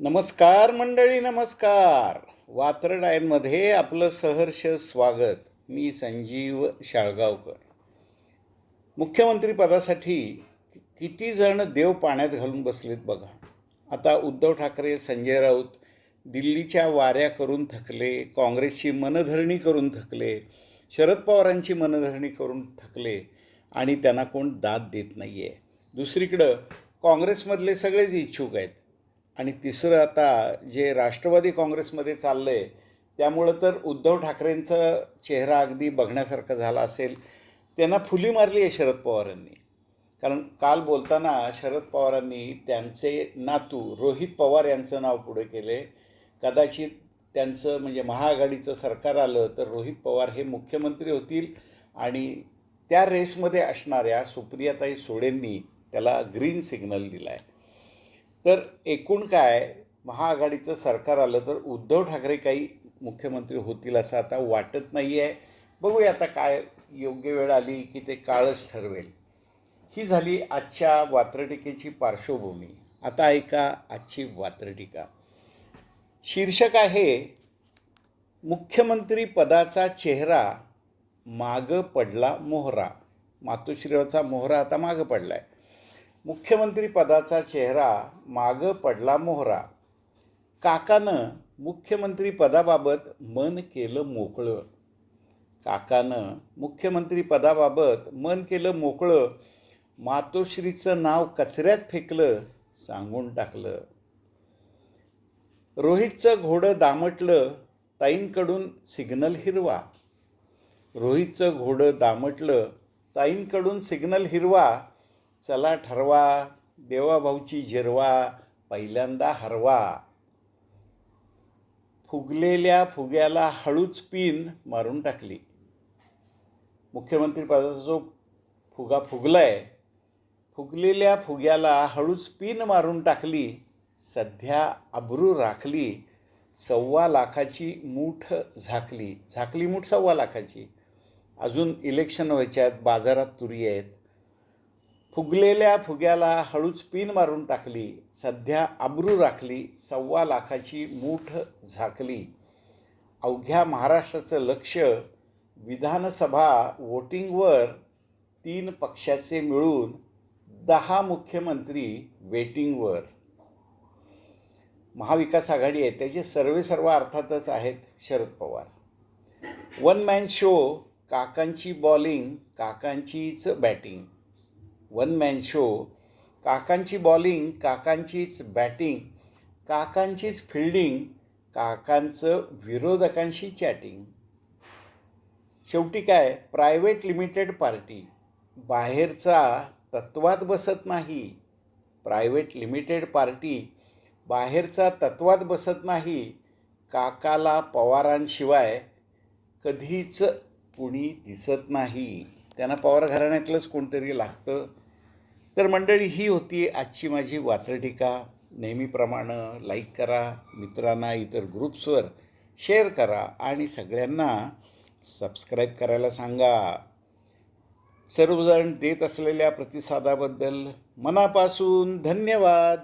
नमस्कार मंडळी नमस्कार. वात्रडायनमध्ये आपलं सहर्ष स्वागत. मी संजीव शाळगावकर. मुख्यमंत्री पदासाठी किती जण देव पाण्यात घालून बसलेत बघा. आता उद्धव ठाकरे संजय राऊत दिल्लीच्या वाऱ्या करून थकले काँग्रेसची मनधरणी करून थकले शरद पवारांची मनधरणी करून थकले आणि त्यांना कोण दाद देत नाही आहे दुसरीकडं काँग्रेसमधले सगळेच इच्छुक आहेत. आणि तिसरं आता जे राष्ट्रवादी काँग्रेसमध्ये चाललं आहे त्यामुळं तर उद्धव ठाकरेंचा चेहरा अगदी बघण्यासारखा झाला असेल. त्यांना फुली मारली आहे शरद पवारांनी. कारण काल बोलताना शरद पवारांनी त्यांचे नातू रोहित पवार यांचं नाव पुढे केले. कदाचित त्यांचं म्हणजे महाआघाडीचं सरकार आलं तर रोहित पवार हे मुख्यमंत्री होतील आणि त्या रेसमध्ये असणाऱ्या सुप्रियाताई सोडेंनी त्याला ग्रीन सिग्नल दिला आहे तर एकूण काय महाआघाडीचं सरकार आलं तर उद्धव ठाकरे काही मुख्यमंत्री होतील असं आता वाटत नाही आहे बघूया आता काय योग्य वेळ आली की ते काळच ठरवेल. ही झाली आजच्या वात्रटिकेची पार्श्वभूमी. आता ऐका आजची वात्रटिका. शीर्षक आहे मुख्यमंत्री पदाचा चेहरा मागं पडला मोहरा. मातोश्रीचा मोहरा आता मागं पडला आहे मुख्यमंत्रीपदाचा चेहरा मागं पडला मोहरा. काकानं मुख्यमंत्रीपदाबाबत मन केलं मोकळं. काकानं मुख्यमंत्रीपदाबाबत मन केलं मोकळं. मातोश्रीचं नाव कचऱ्यात फेकलं सांगून टाकलं. रोहितचं घोडं दामटलं ताईंकडून सिग्नल हिरवा. रोहितचं घोडं दामटलं ताईंकडून सिग्नल हिरवा. चला ठरवा देवाभाऊची जिरवा पहिल्यांदा हरवा. फुगलेल्या फुग्याला हळूच पिन मारून टाकली. मुख्यमंत्री पदाचा जो फुगा फुगलाय फुगलेल्या फुग्याला हळूच पिन मारून टाकली सध्या अब्रू राखली सव्वा लाखाची मूठ झाकली. झाकली मूठ सव्वा लाखाची. अजून इलेक्शन व्हायच्या आहेत बाजारात तुरी आहेत. फुगलेल्या फुग्याला हळूच पिन मारून टाकली. सध्या अब्रू राखली सव्वा लाखाची मूठ झाकली. अवघ्या महाराष्ट्राचं लक्ष विधानसभा वोटिंगवर तीन पक्षाचे मिळून दहा मुख्यमंत्री वेटिंगवर. महाविकास आघाडी आहे त्याचे सर्वे सर्व अर्थातच आहेत Sharad Pawar. One man show काकांची बॉलिंग काकांचीच बॅटिंग. वन मॅन शो काकांची बॉलिंग काकांचीच बॅटिंग काकांचीच फिल्डिंग काकांचं विरोधकांशी चॅटिंग शेवटी काय? प्रायव्हेट लिमिटेड पार्टी बाहेरचा तत्वात बसत नाही. प्रायव्हेट लिमिटेड पार्टी बाहेरचा तत्वात बसत नाही. काकाला पवारांशिवाय कधीच कुणी दिसत नाही. त्यांना पवार घराण्यातलंच कोणतरी लागतं. तर मंडळी ही होती आजची माझी वात्रटिका नेहमीप्रमाणे लाईक करा मित्रांना इतर ग्रुप्सवर शेअर करा आणि सगळ्यांना सबस्क्राईब करायला सांगा. सर्वजण देत असलेल्या प्रतिसादाबद्दल मनापासून धन्यवाद.